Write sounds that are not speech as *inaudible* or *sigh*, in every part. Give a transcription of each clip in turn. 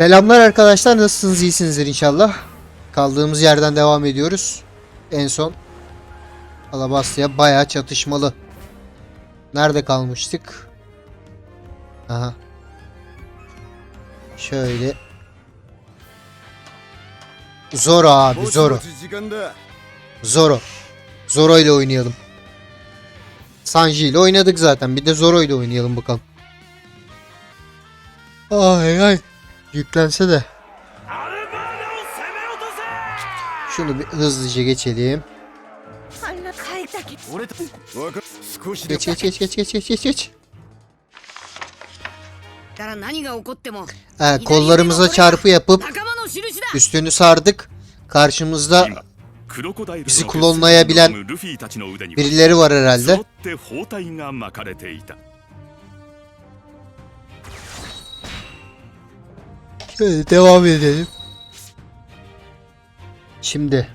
Selamlar arkadaşlar nasılsınız iyisinizdir inşallah. Kaldığımız yerden devam ediyoruz. En son Alabasya bayağı çatışmalı. Nerede kalmıştık? Aha. Şöyle. Zoro abi Zoro. Zoro. Zoro ile oynayalım. Sanji ile oynadık zaten. Bir de Zoro ile oynayalım bakalım. Ay ay yüklense de. Şunu bir hızlıca geçelim. Geç geç geç geç geç geç geç geç. Ee, kollarımıza çarpı yapıp üstünü sardık. Karşımızda bizi klonlayabilen birileri var herhalde. Devam edelim. Şimdi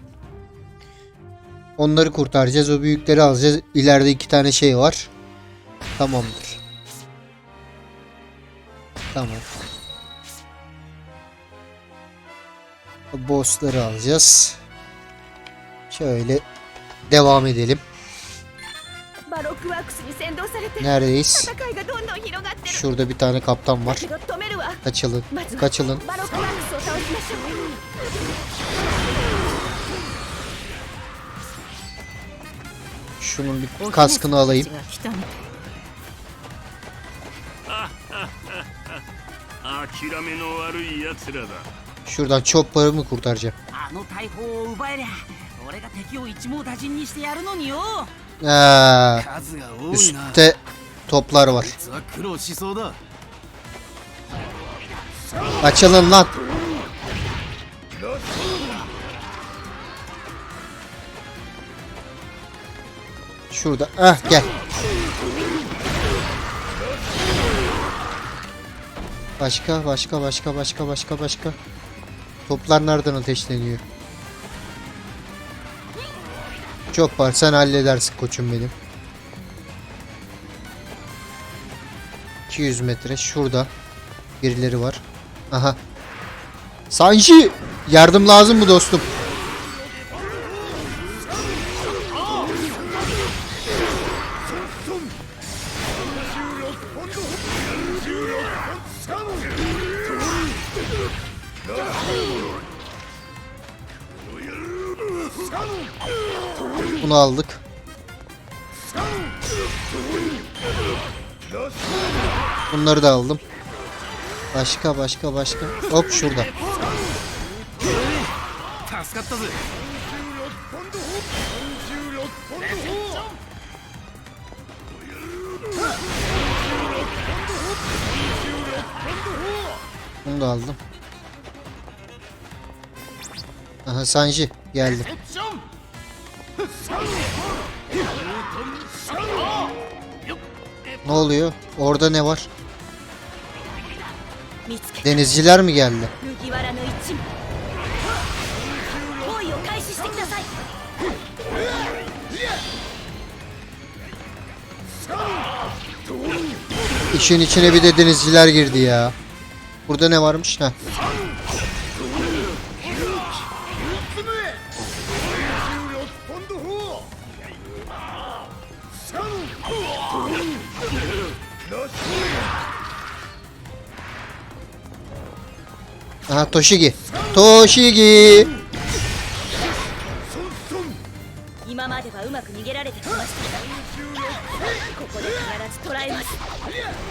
onları kurtaracağız. O büyükleri alacağız. İleride iki tane şey var. Tamamdır. Tamam. Bossları alacağız. Şöyle devam edelim. Neredeyiz? Şurada bir tane kaptan var. Kaçılın. Kaçılın. Şunun bir kaskını alayım. *laughs* Şuradan çok paramı kurtaracağım. Ee, üstte toplar var. Açılın lan. Şurada. Ah gel. Başka başka başka başka başka başka. Toplar nereden ateşleniyor? Çok var sen halledersin koçum benim. 200 metre şurada birileri var. Aha. Sanji! Yardım lazım mı dostum? Bunu aldık. Bunları da aldım. Başka başka başka. Hop şurada. Bunu da aldım. Aha Sanji geldi. Ne oluyor? Orada ne var? Denizciler mi geldi? İşin içine bir de denizciler girdi ya. Burada ne varmış? Heh. Aha Toshigi. Toshigi.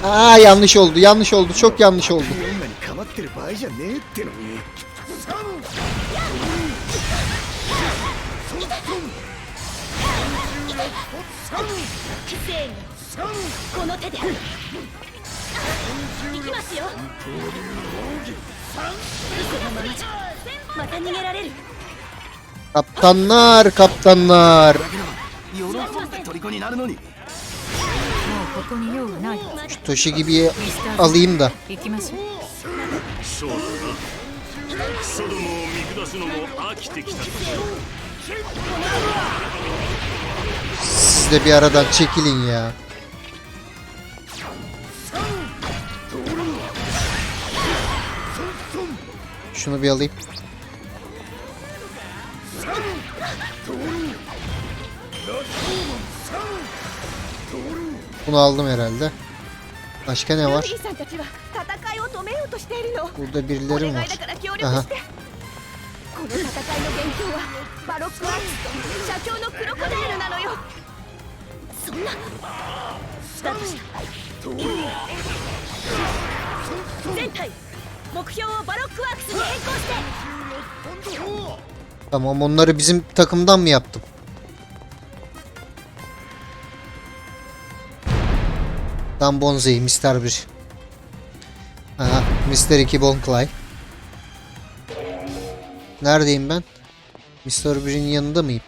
Aa yanlış oldu. Yanlış oldu. Çok yanlış oldu. 女に構ってる場合じゃねえってのに せーのこの手でいきますよ嘘のままじゃまた逃げられる Kaptanlar, kaptanlar. 喜んで虜になるのにここに用はない Şu Toshigi'yi alayım da. 行きましょうそうだなクソどもを見下すのも飽きてきた Siz de bir aradan çekilin ya. Şunu bir alayım. Bunu aldım herhalde. Başka ne var? Burada birileri mi var? Aha. 目標をバロックワークスに変更して Tamam onları bizim takımdan mı yaptım? Tam Bonzai, Mr. 1. Aha, Mr. 2 Bonclay. Neredeyim ben? Mr. 1'in yanında mıyım?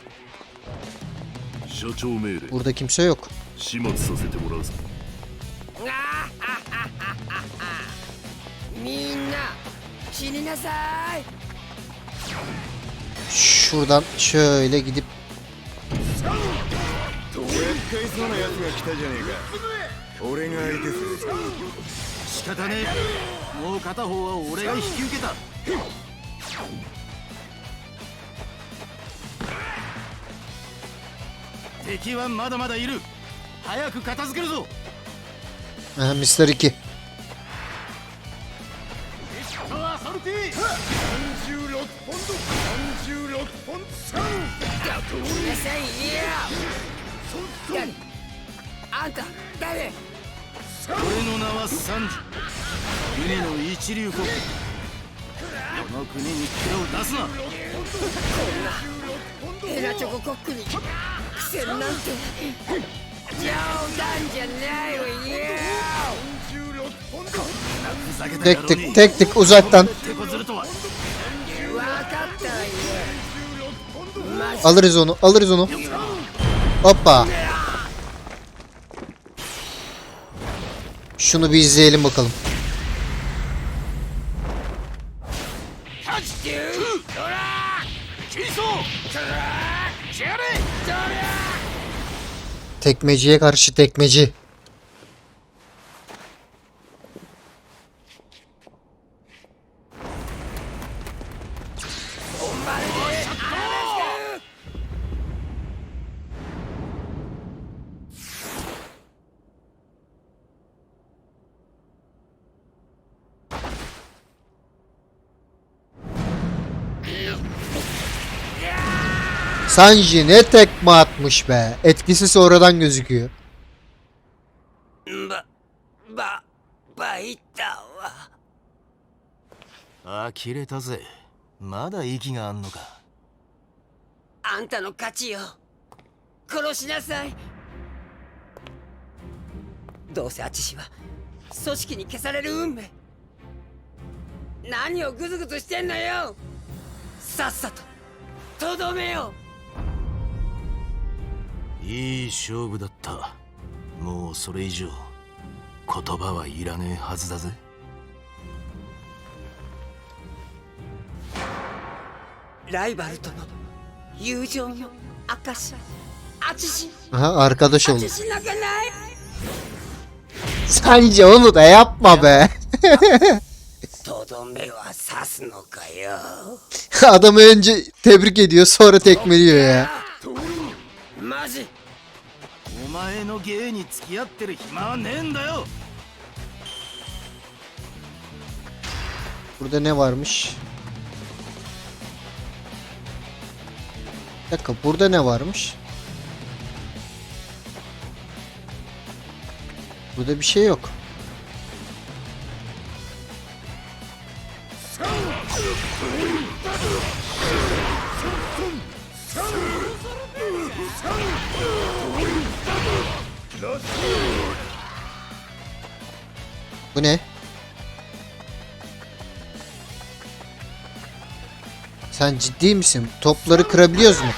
Burada kimse yok. 始末させてもらうぞみんな死になさい Şuradan şöyle gidip 厄介そうな奴が来たじゃねえか俺が相手する仕方ねえもう片方は俺が引き受けた敵はまだまだいる早く片付けるぞ Aha, Mr. 2. パワーソルティ36ポンド36ポンドごめんなさいいや誰あんた誰俺の名はサンジ海の一流国この国に手を出すなヘラチョココックに苦戦なんて冗談じゃないわよ Tek tık tek tık uzaktan. Alırız onu alırız onu. Hoppa. Şunu bir izleyelim bakalım. Tekmeciye karşı tekmeci. Sanji ne tekme atmış be. Etkisi sonradan gözüküyor. ばばバイったわ呆れたぜまだ息があんのかあんたの勝ちよ殺しなさいどうせアチシは組織に消される運命何をグズグズしてんのよさっさととどめよ いい勝負だった。もうそれ以上言葉はいらねえはずだぜ。ライバルとの友情の証あちし。あアルカドション泣かない。三条のだやっぱべ。とかよ。アドメンジテブリケディソーラテクメリオや。の芸に付き合ってる暇はねえんだよ Burada ne varmış? Bir dakika burada ne varmış? Burada bir şey yok. Bu ne? Sen ciddi misin? Topları kırabiliyoruz mu?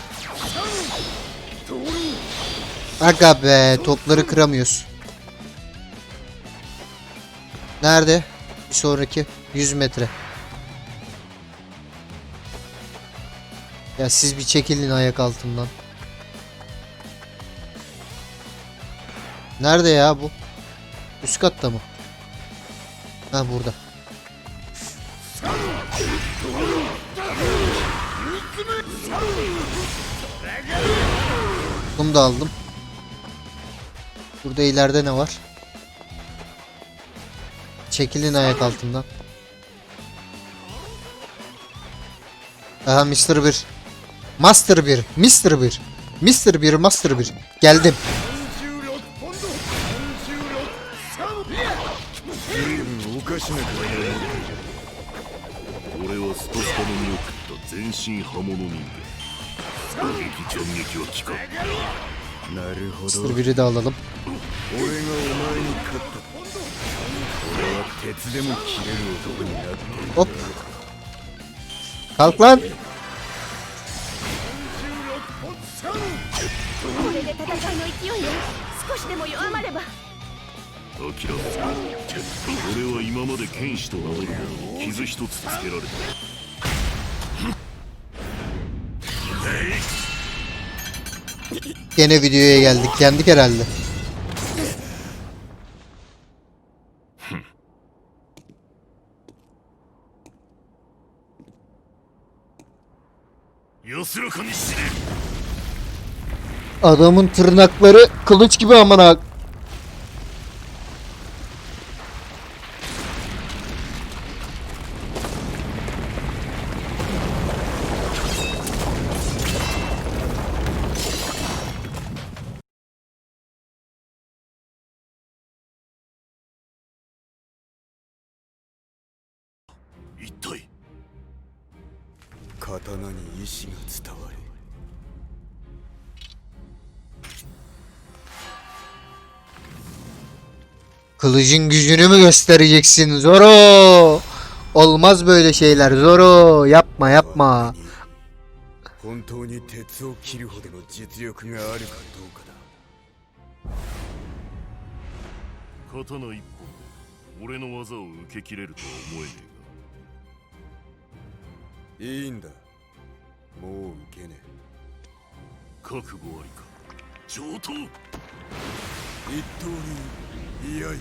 Aga be topları kıramıyoruz. Nerede? Bir sonraki 100 metre. Ya siz bir çekilin ayak altından. Nerede ya bu? Üst katta mı? Ha burada. Bunu da aldım. Burada ileride ne var? Çekilin ayak altından. Aha Mr. 1. Master 1. Mr. 1. Mr. 1. Master 1. Geldim. 全身刃物人間撃斬撃は効かんなるほど Mr. 1'i de alalım. 俺がお前に勝った俺は鉄でも切れる男になっている Hop. Kalk lan. これで戦いの勢いが少しでも弱まれば諦め俺は今まで剣士と名乗る者に傷一つつけられた Gene videoya geldik. Yendik herhalde. Adamın tırnakları kılıç gibi amına 刀に意志が伝わる Kılıcın gücünü mü göstereceksin Zoro? Olmaz böyle şeyler Zoro. Yapma yapma. 本当に鉄を切るほどの実力があるかどうかだ刀一本で俺の技を受け切れるとは思えねえいいんだ もう受けねが覚悟ありか。上等。え一刀流居合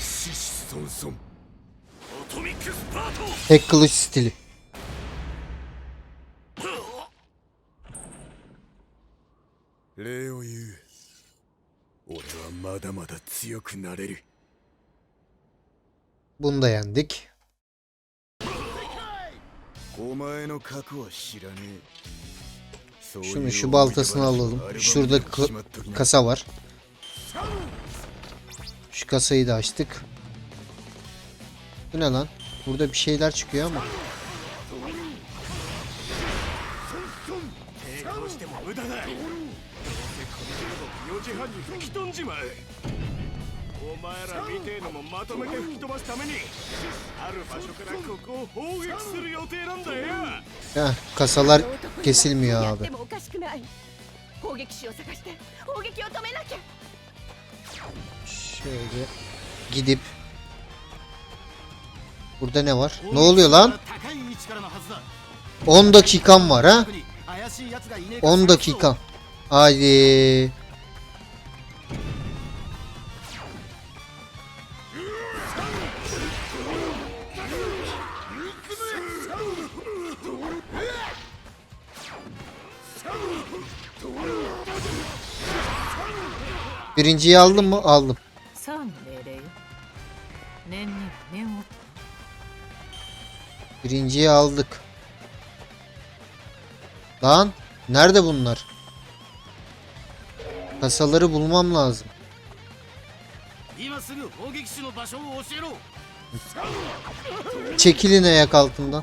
獅子孫孫アトミックスパート。Tek kılıç stili. 礼を言う。俺はまだまだ強くなれる。Bunu da yendik. Şunu şu baltasını alalım. Şurada ka- kasa var. Şu kasayı da açtık. Bu ne lan? Burada bir şeyler çıkıyor ama. お前らみてえのもまとめて吹き飛ばすためにある場所からここを砲撃する予定なんだよ Heh, kasalar 道徳 kesilmiyor やっ abi. てもおかしくない砲撃手を探して砲撃を止めなきゃ Şöyle gidip Burada ne var? Ne oluyor lan? 高い位置からのはずだ 10 dakikam var ha? 怪しい奴がいねえか 10 dakika. Haydi. Birinciyi aldım mı? Aldım. Birinciyi aldık. Lan nerede bunlar? Kasaları bulmam lazım. Çekilin ayak altından.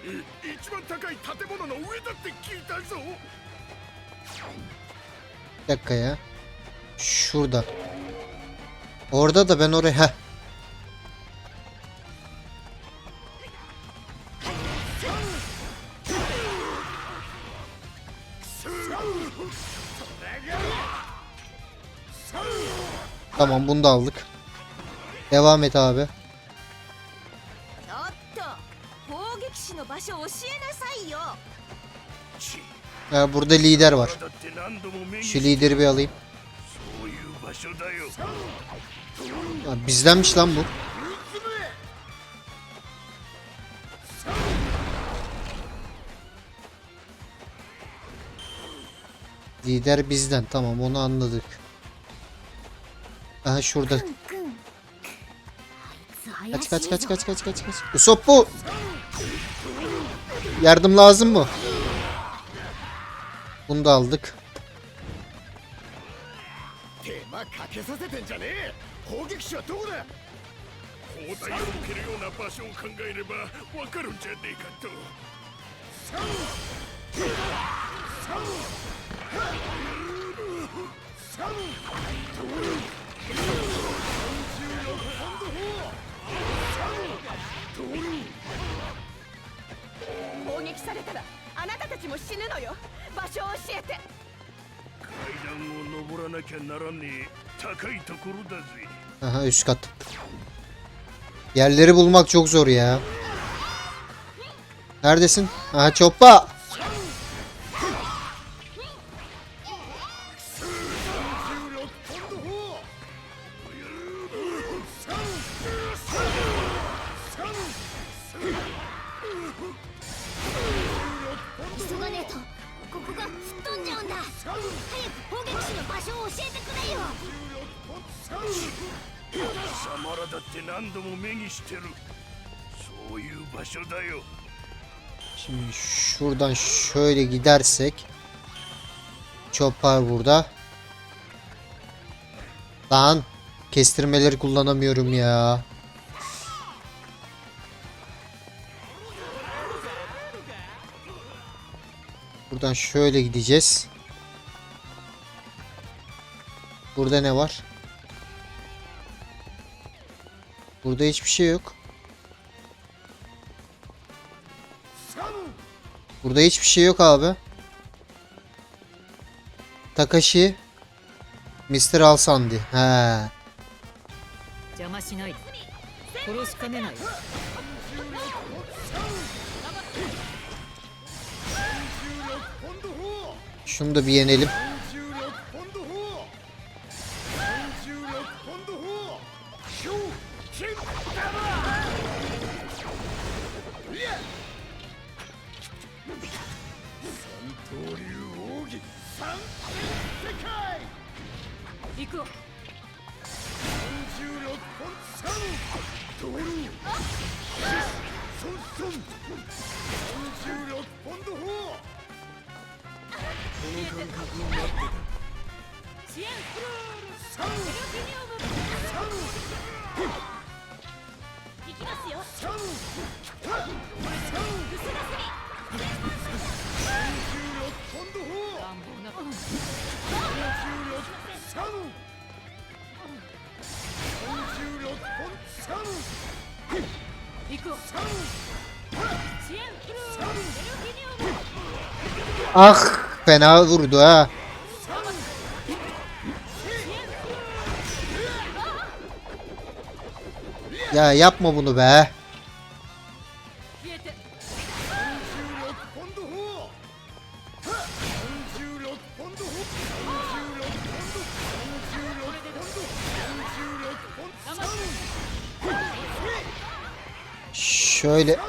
一番高い建物の上だって聞いたぞ Bir dakika ya. Şurada. Orada da ben oraya... Heh. Tamam bunu da aldık. Devam et abi. Ya burada lider var. Şu lideri bir alayım. Ya bizdenmiş lan bu. Lider bizden. Tamam onu anladık. Aha şurada. Kaç kaç kaç kaç kaç kaç kaç. Usop bu. Yardım lazım mı? Bunu da aldık. 攻撃手はどこだ砲台を受けるような場所を考えればわかるんじゃねえかと 攻撃されたらあなたたちも死ぬのよ場所を教えて階段を登らなきゃならねえ高いところだぜ Aha üst kat. Yerleri bulmak çok zor ya. Neredesin? Aha çoppa.「 Şuradan şöyle gidersek Chopper burada. Lan kestirmeleri kullanamıyorum ya. Buradan şöyle gideceğiz. Burada ne var? Burada hiçbir şey yok. Burada hiçbir şey yok abi. Takashi. Mr. Alsandi. He. Şunu da bir yenelim. 行 Ah fena vurdu ha. Ya yapma bunu be. Öyle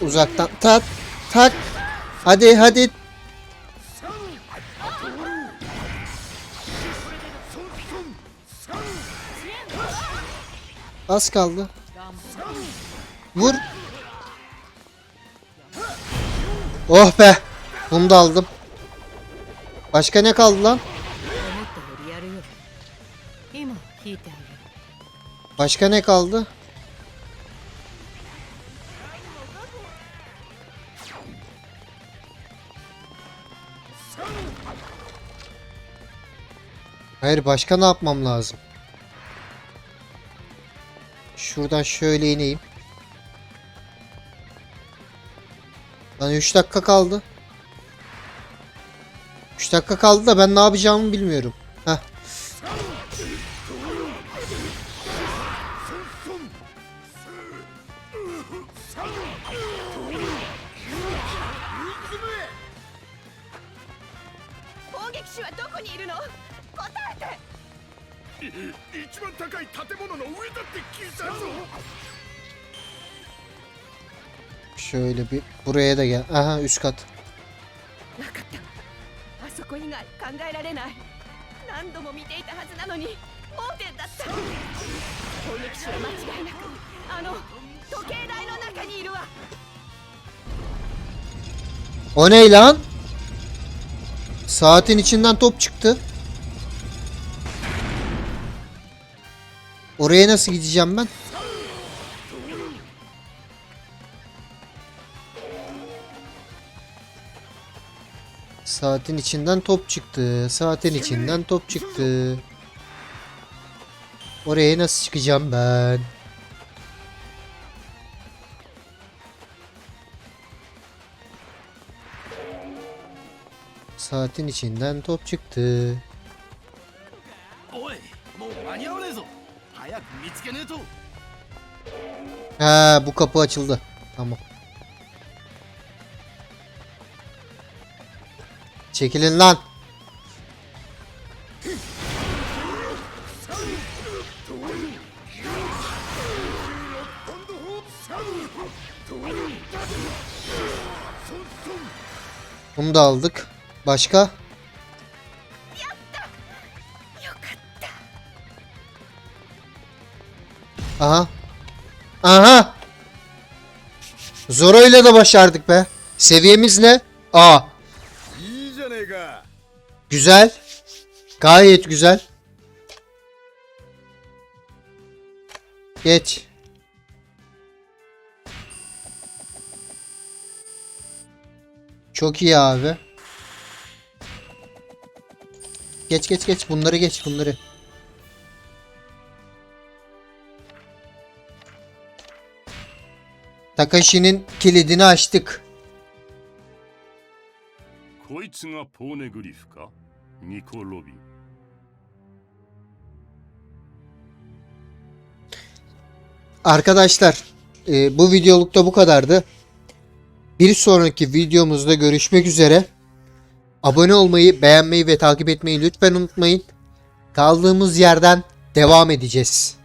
uzaktan tak tak. Hadi hadi. Az kaldı. Vur. Oh be. Bunu da aldım. Başka ne kaldı lan? Başka ne kaldı? Hayır başka ne yapmam lazım? Şuradan şöyle ineyim. Lan 3 dakika kaldı. 3 dakika kaldı da ben ne yapacağımı bilmiyorum. Heh. 一番高い建物の上だって聞いたぞ Şöyle bir buraya da gel. Aha üst kat. 分かったあそこ以外考えられない何度も見ていたはずなのに盲点だった攻撃手は間違いなくあの時計台の中にいるわ O ne lan? Saatin içinden top çıktı. Oraya nasıl gideceğim ben? Saatin içinden top çıktı. Saatin içinden top çıktı. Oraya nasıl çıkacağım ben? Saatin içinden top çıktı. Ha bu kapı açıldı. Tamam. Çekilin lan. Bunu da aldık. Başka? Aha. Aha. Zoro ile de başardık be. Seviyemiz ne? A. Güzel. Gayet güzel. Geç. Çok iyi abi. Geç geç geç bunları geç bunları. Takashi'nin kilidini açtık. Koitsu pone grif ka? Niko Robin. Arkadaşlar e, bu videolukta bu kadardı. Bir sonraki videomuzda görüşmek üzere. Abone olmayı, beğenmeyi ve takip etmeyi lütfen unutmayın. Kaldığımız yerden devam edeceğiz.